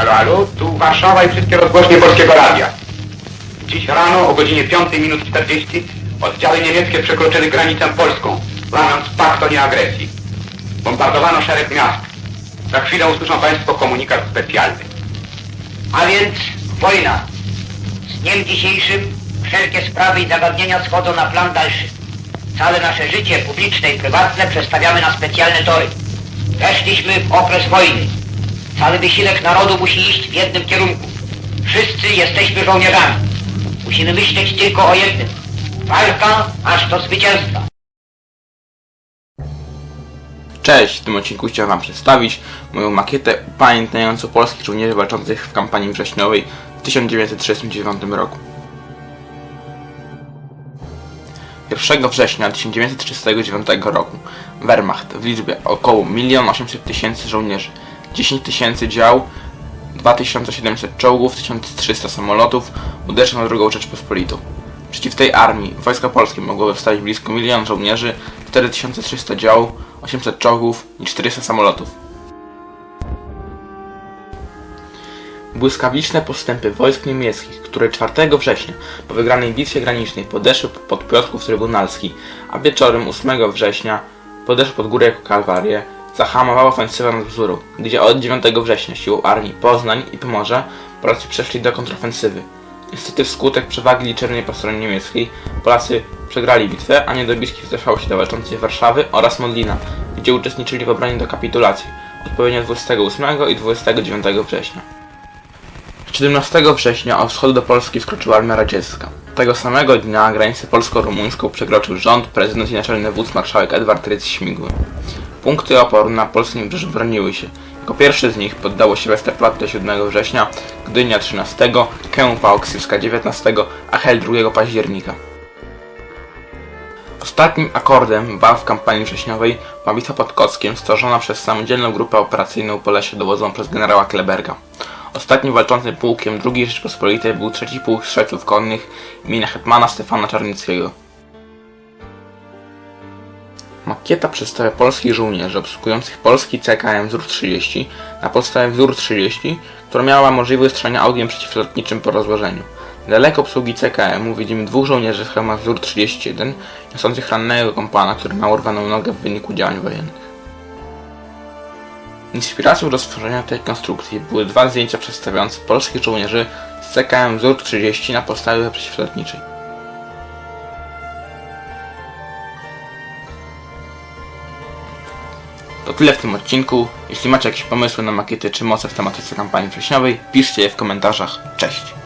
Halo, halo, tu Warszawa i wszystkie rozgłośnie Polskiego Radia. Dziś rano o godzinie 5 minut 40 oddziały niemieckie przekroczyły granicę polską, łamiąc pakt o nieagresji. Bombardowano szereg miast. Za chwilę usłyszą Państwo komunikat specjalny. A więc wojna. Z dniem dzisiejszym wszelkie sprawy i zagadnienia schodzą na plan dalszy. Całe nasze życie publiczne i prywatne przestawiamy na specjalne tory. Weszliśmy w okres wojny. Cały wysiłek narodu musi iść w jednym kierunku. Wszyscy jesteśmy żołnierzami. Musimy myśleć tylko o jednym. Walka aż do zwycięstwa. Cześć, w tym odcinku chciałem Wam przedstawić moją makietę upamiętniającą polskich żołnierzy walczących w kampanii wrześniowej w 1939 roku. 1 września 1939 roku Wehrmacht w liczbie około 1 800 tysięcy żołnierzy, 10 tysięcy dział, 2700 czołgów, 1300 samolotów uderzył na drugą Rzeczpospolitą. Przeciw tej armii wojska polskie mogło wystawić blisko milion żołnierzy, 4300 dział, 800 czołgów i 400 samolotów. Błyskawiczne postępy wojsk niemieckich, które 4 września po wygranej bitwie granicznej podeszły pod Piotrków Trybunalski, a wieczorem 8 września podeszły pod górę Kalwarię, zahamowała ofensywę nad Bzurą, gdzie od 9 września siłą armii Poznań i Pomorza Polacy przeszli do kontrofensywy. Niestety wskutek przewagi liczebnej po stronie niemieckiej Polacy przegrali bitwę, a niedobitki wzruszały się do walczącej Warszawy oraz Modlina, gdzie uczestniczyli w obronie do kapitulacji, odpowiednio 28 i 29 września. 17 września od wschodu do Polski wkroczyła armia radziecka. Tego samego dnia granicę polsko-rumuńską przekroczył rząd, prezydent i naczelny wódz marszałek Edward Rydz Śmigły. Punkty oporu na polskim wybrzeżu broniły się. Jako pierwszy z nich poddało się Westerplatte 7 września, Gdynia 13, Kępa Oksywska 19, a Hel 2 października. Ostatnim akordem walk w kampanii wrześniowej była bitwa pod Kockiem stworzona przez samodzielną grupę operacyjną po lesie dowodzoną przez generała Kleberga. Ostatnim walczącym pułkiem II Rzeczpospolitej był trzeci pułk strzelców konnych imienia hetmana Stefana Czarnickiego. Makieta przedstawia polskich żołnierzy obsługujących polski CKM wzór 30 na podstawie wzór 30, która miała możliwość strzelania ogniem przeciwlotniczym po rozłożeniu. Daleko obsługi CKM-u widzimy dwóch żołnierzy w hełmach wzór 31 niosących rannego kompana, który ma urwaną nogę w wyniku działań wojennych. Inspiracją do stworzenia tej konstrukcji były dwa zdjęcia przedstawiające polskich żołnierzy z CKM wzór 30 na podstawie przeciwlotniczej. To tyle w tym odcinku. Jeśli macie jakieś pomysły na makiety czy moce w tematyce kampanii wrześniowej, piszcie je w komentarzach. Cześć!